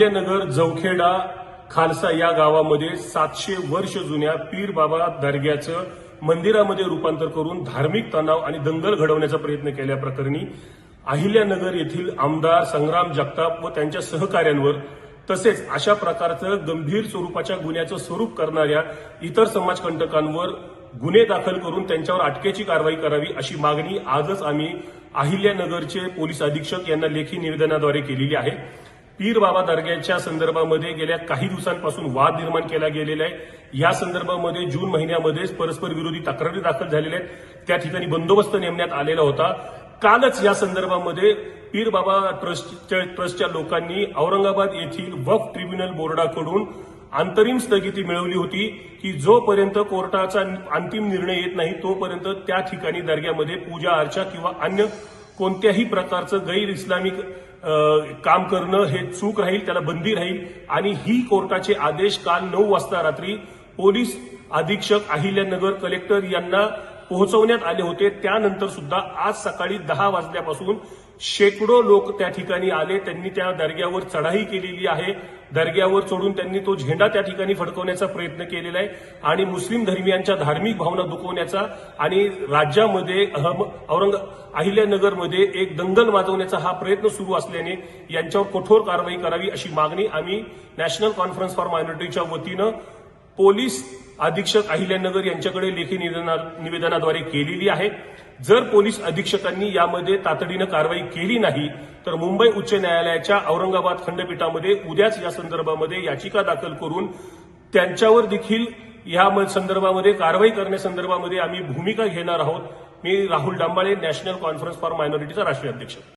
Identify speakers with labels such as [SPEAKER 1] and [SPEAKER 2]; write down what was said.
[SPEAKER 1] अहिल्यानगर जवखेडा खालसा या गावामध्ये सातशे वर्ष जुन्या पीर बाबा दर्ग्याचं मंदिरामध्ये रूपांतर करून धार्मिक तणाव आणि दंगल घडवण्याचा प्रयत्न केल्याप्रकरणी अहिल्यानगर येथील आमदार संग्राम जगताप व त्यांच्या सहकाऱ्यांवर तसेच अशा प्रकारचं गंभीर स्वरूपाच्या गुन्ह्याचं स्वरूप करणाऱ्या इतर समाजकंटकांवर गुन्हे दाखल करून त्यांच्यावर अटकेची कारवाई करावी अशी मागणी आजच आम्ही अहिल्यानगरचे पोलीस अधीक्षक यांना लेखी निवेदनाद्वारे केलेली आहे. पीर बाबा दर्ग्याच्या संदर्भामध्ये गेल्या काही दिवसांपासून वाद निर्माण केला गेलेला आहे. या संदर्भामध्ये जून महिन्यामध्येच परस्पर विरोधी तक्रारी दाखल झालेल्या आहेत. त्या ठिकाणी बंदोबस्त नेमण्यात आलेला होता. कालच या संदर्भामध्ये पीर बाबा ट्रस्टच्या ट्रस्टच्या लोकांनी औरंगाबाद येथील वफ ट्रिब्युनल बोर्डाकडून अंतरिम स्थगिती मिळवली होती की जोपर्यंत कोर्टाचा अंतिम निर्णय येत नाही तोपर्यंत त्या ठिकाणी दर्ग्यामध्ये पूजा अर्चा किंवा अन्य कोणत्याही प्रकारचं गैर इस्लामिक काम करणं हे चूक राहील त्याला बंदी राहील. आणि ही कोर्टाचे आदेश काल नऊ वाजता रात्री पोलीस अधीक्षक अहिल्यानगर कलेक्टर यांना पोहोचवण्यात आले होते. त्यानंतर सुद्धा आज सकाळी दहा वाजल्यापासून शेकडो लोक त्या ठिकाणी आले. त्यांनी त्या दर्ग्यावर चढाई केलेली आहे. दर्ग्यावर चढून त्यांनी तो झेंडा त्या ठिकाणी फडकवण्याचा प्रयत्न केलेला आहे आणि मुस्लिम धर्मियांच्या धार्मिक भावना दुखवण्याचा आणि राज्यामध्ये अहम औरंग अहिल्यानगरमध्ये एक दंगल वाजवण्याचा हा प्रयत्न सुरू असल्याने यांच्यावर कठोर कारवाई करावी अशी मागणी आम्ही नॅशनल कॉन्फरन्स फॉर मायनॉरिटीच्या वतीनं पोलीस अधीक्षक अहिल्यानगर यांच्याकडे लेखी निवेदनाद्वारे केलेली आहे. जर पोलीस अधीक्षकांनी यामध्ये तातडीनं कारवाई केली नाही तर मुंबई उच्च न्यायालयाच्या औरंगाबाद खंडपीठामध्ये उद्याच या संदर्भामध्ये याचिका दाखल करून त्यांच्यावर देखील या म- संदर्भामध्ये कारवाई करण्यासंदर्भामध्ये आम्ही भूमिका घेणार आहोत. मी Rahul Dambale national conference for मायनॉरिटीचा राष्ट्रीय अध्यक्ष.